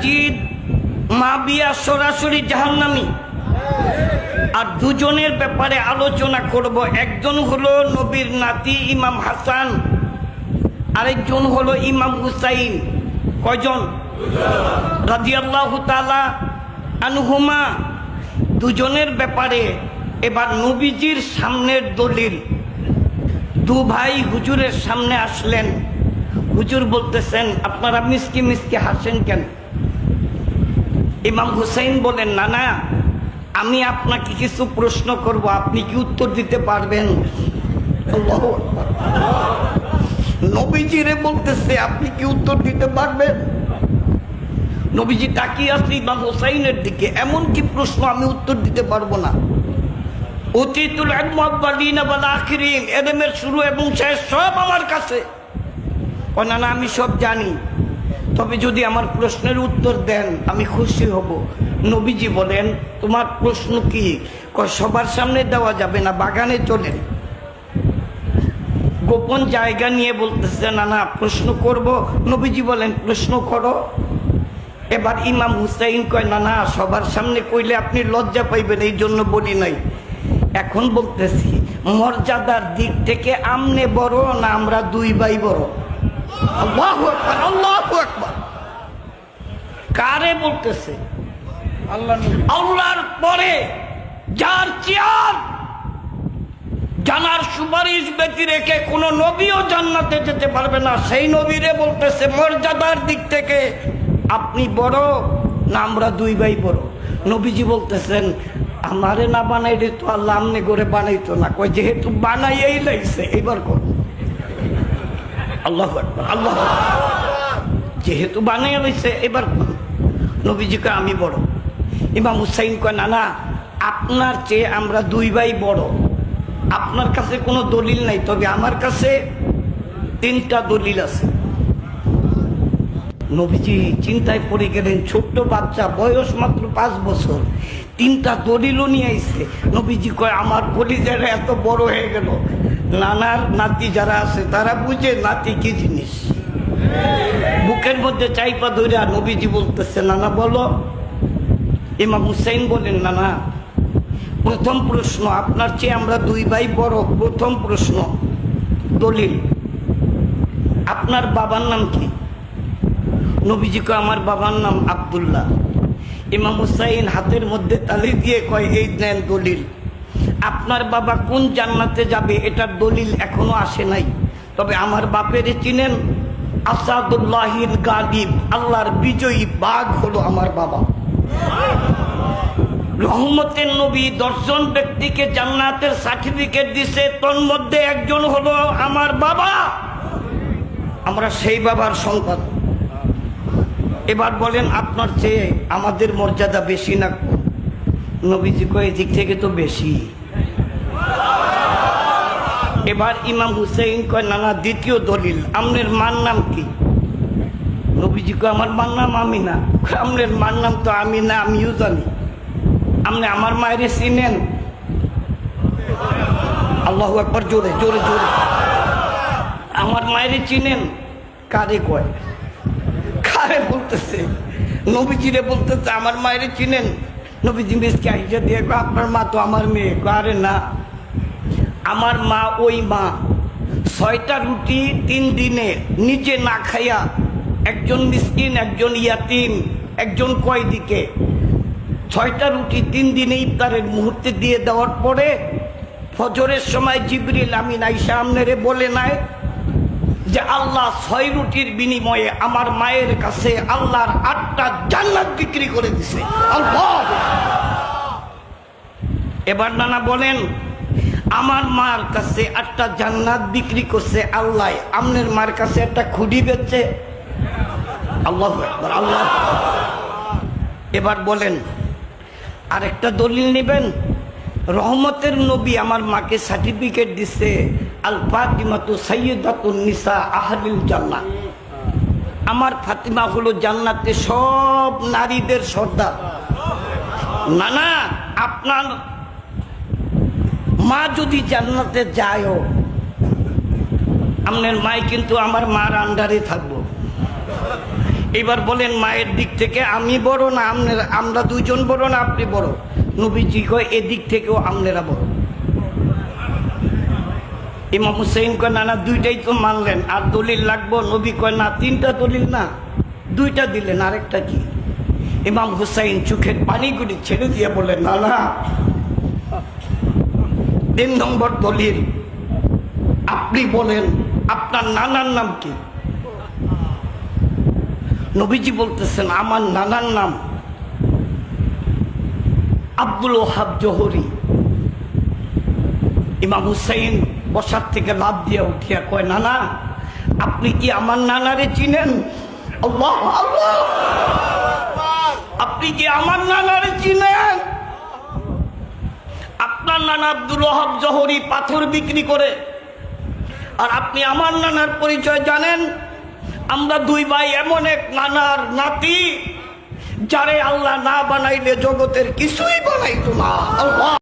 Yazid মা বিয়া সরাসরি জাহান্নামী। আর দুজনের ব্যাপারে আলোচনা করব। একজন হলো নবীর নাতি ইমাম হাসান, আরেকজন হলো ইমাম হুসাইন। কয়জন? রাজিয়াল্লাহু আনহুমা। দুজনের ব্যাপারে এবার নবীজির সামনের দলিল। দু ভাই হুজুরের সামনে আসলেন। হুজুর বলতেছেন, আপনারা মিসকি মিসকি হাসেন কেন? ইমাম হুসাইন বলেন, না না, আমি আপনাকে কিছু প্রশ্ন করব, আপনি কি উত্তর দিতে পারবেন। নবীজিরে বলতেছে, আপনি কি উত্তর দিতে পারবেন? নবীজি তাকিয়ে আছে ইমাম হুসাইনের দিকে, এমন কি প্রশ্ন, আমি উত্তর দিতে পারব না? অতীতুল আখিরিন এদেমের শুরু এবং শেষ সব আমার কাছে। না, আমি সব জানি। তবে যদি আমার প্রশ্নের উত্তর দেন, আমি খুশি হব। নবীজি বলেন, তোমার প্রশ্ন কি? সবার সামনে দেওয়া যাবে না, বাগানে চলেন। গোপন জায়গা নিয়ে বলতেছে, না না, প্রশ্ন করব। নবীজি বলেন, প্রশ্ন করো। এবার ইমাম হুসাইন কয়, না না, সবার সামনে কইলে আপনি লজ্জা পাইবেন, এই জন্য বলি নাই। এখন বলতেছি, মর্যাদার দিক থেকে আমনে বড় না আমরা দুই ভাই বড়? আল্লাহু আল্লাহু কারে বলতেছে? আল্লাহ আল্লাহর পরে যার চেয়ার, জানার সুপারিশ ব্যক্তি রেখে কোন নবীও জান্নাতে যেতে পারবে না। সেই নবীরে বলতেছে, মর্যাদার দিক থেকে আপনি বড়, না আমরা দুই ভাই বড়। নবীজি বলতেছেন, আমারে না বানাইলে তো আল্লাহ আমনে করে বানাইতো না। কয়, যেহেতু বানাইয়াই লাগছে এবার কর। আল্লাহ আল্লাহ যেহেতু বানাইয়া লইছে, এবার করুন। নবীজিকে আমি বড়। ইমাম হুসাইন কয়, না না, আপনার চেয়ে আমরা দুই ভাই বড়। আপনার কাছে কোনো দলিল নাই, তবে আমার কাছে তিনটা দলিল আছে। নবীজি চিন্তায় পড়ে গেলেন, ছোট্ট বাচ্চা, বয়স মাত্র পাঁচ বছর, তিনটা দলিলও নিয়ে আসছে নবীজি কয়, আমার কলিজারা এত বড় হয়ে গেল। নানার নাতি যারা আছে, তারা বুঝে, নাতি কি জিনিস? বুকের মধ্যে চাইপা ধরে আর নবীজি বলতেছে, নানা, বলো। ইমাম হুসাইন বলেন, নানা, প্রথম প্রশ্ন, আপনার চেয়ে আমরা দুই ভাই বড়। প্রথম প্রশ্ন, দলিল। আপনার বাবার নাম কি? নবীজিকে আমার বাবার নাম আবদুল্লাহ। ইমাম হুসাইন হাতের মধ্যে তালি দিয়ে কয়, এই নেন দলিল। আপনার বাবা কোন জান্নাতে যাবে, এটার দলিল এখনও আসে নাই। তবে আমার বাপের চিনেন? আসাদুল্লাহিল গালিব আল্লাহর বিজয়ী বাঘ হলো আমার বাবা। রহমতের নবী দশজন ব্যক্তিকে জান্নাতের সার্টিফিকেট দিছে, তোর মধ্যে একজন হলো আমার বাবা। আমরা সেই বাবার সন্তান। এবার বলেন, আপনার চেয়ে আমাদের মর্যাদা বেশি না? নবীজি কয় দিক থেকে তো বেশি। এবার ইমাম হুসেইন কয় নানা দ্বিতীয় দলিল, আমনের মার নাম কি? নবীজি কয়, আমার মার নাম আমি না আমনের মার নাম তো আমি না আমিও জানি। আপনি আমার মায়ের চিনেন? আল্লাহ একবার জোরে জোরে জোরে। আমার মায়ের চিনেন? কারে কয়? কারে বলতেছে? নবীজিরে বলতেছে, আমার মায়ের চিনেন? নবীজি মিসকে আইসা দিয়ে আপনার মা তো আমার মেয়ে। আরে না। আমার মা ওই মা। ছয়টা রুটি তিন দিনে নিজে না খাইয়া একজন মিসকিন, একজন ইয়াতিম, একজন কয়দিকে। ছয়টা রুটি তিন দিনে ইফতারের মুহূর্তে দিয়ে দেওয়ার পরে ফজরের সময় জিবরিল আমিন আইসা আমনেরে বলে নাই যে, আল্লাহ ছয় রুটির বিনিময়ে আমার মায়ের কাছে আল্লাহর আটটা জান্নাত বিক্রি করে দিছে। এবার নানা বলেন আমার মার কাছে একটা জান্নাত বিক্রি করছে আল্লাহ, আমনের মার কাছে একটা খুঁড়ি বেচছে। আল্লাহ আল্লাহ এবার বলেন, আরেকটা দলিল নেবেন? রহমতের নবী আমার মাকে সার্টিফিকেট দিচ্ছে আল ফাতিমাতু সৈয়দাতুন নিসা আহলিল জান্নাত আমার ফাতিমা হলো জান্নাতে সব নারীদের সর্দার। না না আপনার মা যদি জান্নাতে যায়ও আপনার মাই কিন্তু আমার মার আন্ডারে থাকব। এবার বলেন মায়ের দিক থেকে আমি বড় না আপনারা আমরা দুইজন বড় না আপনি বড়? নবীজি কয়, এদিক থেকেও আপনারা বড়। ইমাম হুসেন কয়, না না, দুইটাই তো মানলেন। আর দলিল লাগবো? নবী কয়, না, তিনটা দলিল না, দুইটা দিলেন। আরেকটা কি? ইমাম হুসাইন চোখের পানিগুলি ছেড়ে দিয়ে বলে না না তিন নম্বর দলিল। আপনি বলেন, আপনার নানার নাম কি? নবীজি বলতেছেন, আমার নানার নাম আব্দুল ওহাব জহরি। ইমাম হুসাইন বসার থেকে লাভ দিয়ে উঠিয়া কয়, নানা, আপনি কি আমার নানারে চিনেন? আপনি কি আমার নানারে চিনেন? আপনার নানা আব্দুল ওহাব জহরি পাথর বিক্রি করে। আর আপনি আমার নানার পরিচয় জানেন? আমরা দুই ভাই এমন এক নানার নাতি, যারে আল্লাহ না বানাইলে জগতের কিছুই বানাইতো না। আল্লাহ।